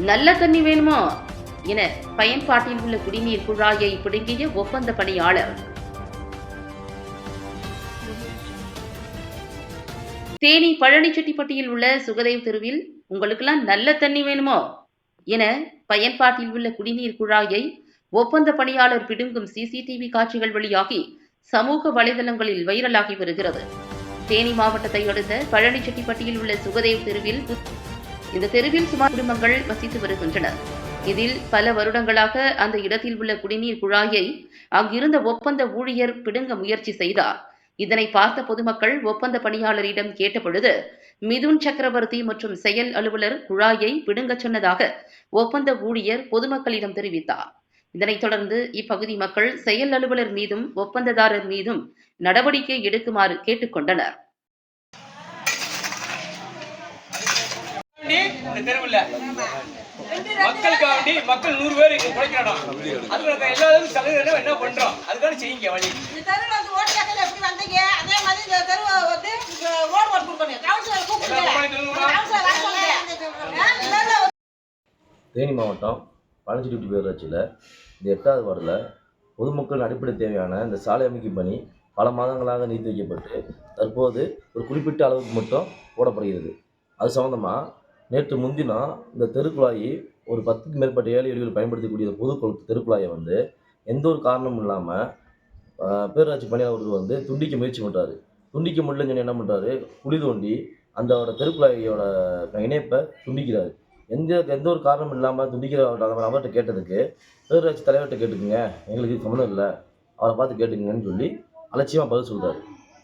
நல்ல தண்ணி வேணுமா? என பயன்பாட்டில் உள்ள குடிநீர் குழாயை பிடுங்கிய ஒப்பந்த பணியாளர் தேனி பழனிச்செட்டிப்பட்டியில் உள்ள சுகதேவ் தெருவில் உங்களுக்கெல்லாம் நல்ல தண்ணி வேணுமோ? என பயன்பாட்டில் உள்ள குடிநீர் குழாயை ஒப்பந்த பணியாளர் பிடுங்கும் சிசிடிவி காட்சிகள் வெளியாகி சமூக வலைதளங்களில் வைரலாகி வருகிறது. தேனி மாவட்டத்தை அடுத்த பழனிச்செட்டிப்பட்டியில் உள்ள சுகதேவ் தெருவில் இந்த தெருவில் சுமார் குடும்பங்கள் வசித்து வருகின்றனர். இதில் பல வருடங்களாக அந்த இடத்தில் உள்ள குடிநீர் குழாயை அங்கிருந்த ஒப்பந்த ஊழியர் பிடுங்க முயற்சி செய்தார். இதனை பார்த்த பொதுமக்கள் ஒப்பந்த பணியாளரிடம் கேட்டபொழுது மிதுன் சக்கரவர்த்தி மற்றும் செயல் அலுவலர் குழாயை பிடுங்கச் சொன்னதாக ஒப்பந்த ஊழியர் பொதுமக்களிடம் தெரிவித்தார். இதனைத் தொடர்ந்து இப்பகுதி மக்கள் செயல் அலுவலர் மீதும் ஒப்பந்ததாரர் மீதும் நடவடிக்கை எடுக்குமாறு கேட்டுக்கொண்டனர். கொண்டனர் இந்த தெருவில். மக்களுக்காக வேண்டி மக்கள் நூறு பேர் இங்க அதுக்கு எல்லாரும் தலைவர் என்ன பண்றோம்? அதுக்கான செய்யுங்க வழி. இந்த தெருவில் வந்து ஓட்டு கேட்கல எப்படி வந்தீங்க? அதே மாதிரி இந்த தெருவை வந்து இங்க ரோடு போட்டு கொடுக்கணும் கவுன்சிலர் கூப்பிடுங்க. கவுன்சிலர் வர சொல்லுங்க. ஆ, இந்த தெருவுல தேனி மாவட்டம் பழனிச்செட்டி பேரூராட்சியில் இந்த எட்டாவது வார்டில் பொதுமக்களின் அடிப்படை தேவையான இந்த சாலை அமைக்கும் பணி பல மாதங்களாக நீட்டி வைக்கப்பட்டு தற்போது ஒரு குறிப்பிட்ட அளவுக்கு மட்டும் போடப்படுகிறது. அது சம்மந்தமாக நேற்று முன்தினம் இந்த தெருக்குழாயி ஒரு பத்துக்கு மேற்பட்ட ஏழை எளிகள் பயன்படுத்தக்கூடிய பொது குள- தெருக்குழாயை வந்து எந்த ஒரு காரணமும் இல்லாமல் பேரூராட்சி பணியாளர்கள் வந்து துண்டிக்க முயற்சி பண்ணுறாரு துண்டிக்க முடியலன்னு சொல்லி என்ன பண்ணுறாரு குழி தோண்டி அந்த தெருக்குழாயோட இணைப்பை துண்டிக்கிறாரு. எந்த எந்த ஒரு காரணமும் இல்லாமல் துண்டிக்கிற அவர் நபர்கிட்ட கேட்டதுக்கு பேரூராட்சி தலைவர்கிட்ட கேட்டுக்குங்க எங்களுக்கு சம்மந்தம் இல்லை அவரை பார்த்து கேட்டுக்குங்கன்னு சொல்லி அலட்சியமாக பதில் சொல்கிறாரு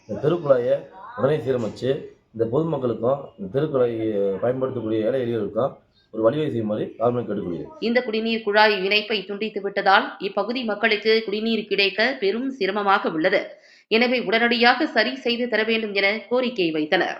இந்த தெருக்குழாயை உடனே சீரமைச்சு இந்த பொதுமக்களுக்கும் இந்த தெருக்குழாயை பயன்படுத்தக்கூடிய ஏழை எளியவர்களுக்கும் ஒரு வழிவகை செய்யுமாறு கவர்மெண்ட் கேட்டுக்கொள்கிறது. இந்த குடிநீர் குழாய் இணைப்பை துண்டித்து விட்டதால் இப்பகுதி மக்களுக்கு குடிநீர் கிடைக்க பெரும் சிரமமாக உள்ளது. எனவே உடனடியாக சரி செய்து தர வேண்டும் என கோரிக்கை வைத்தனர்.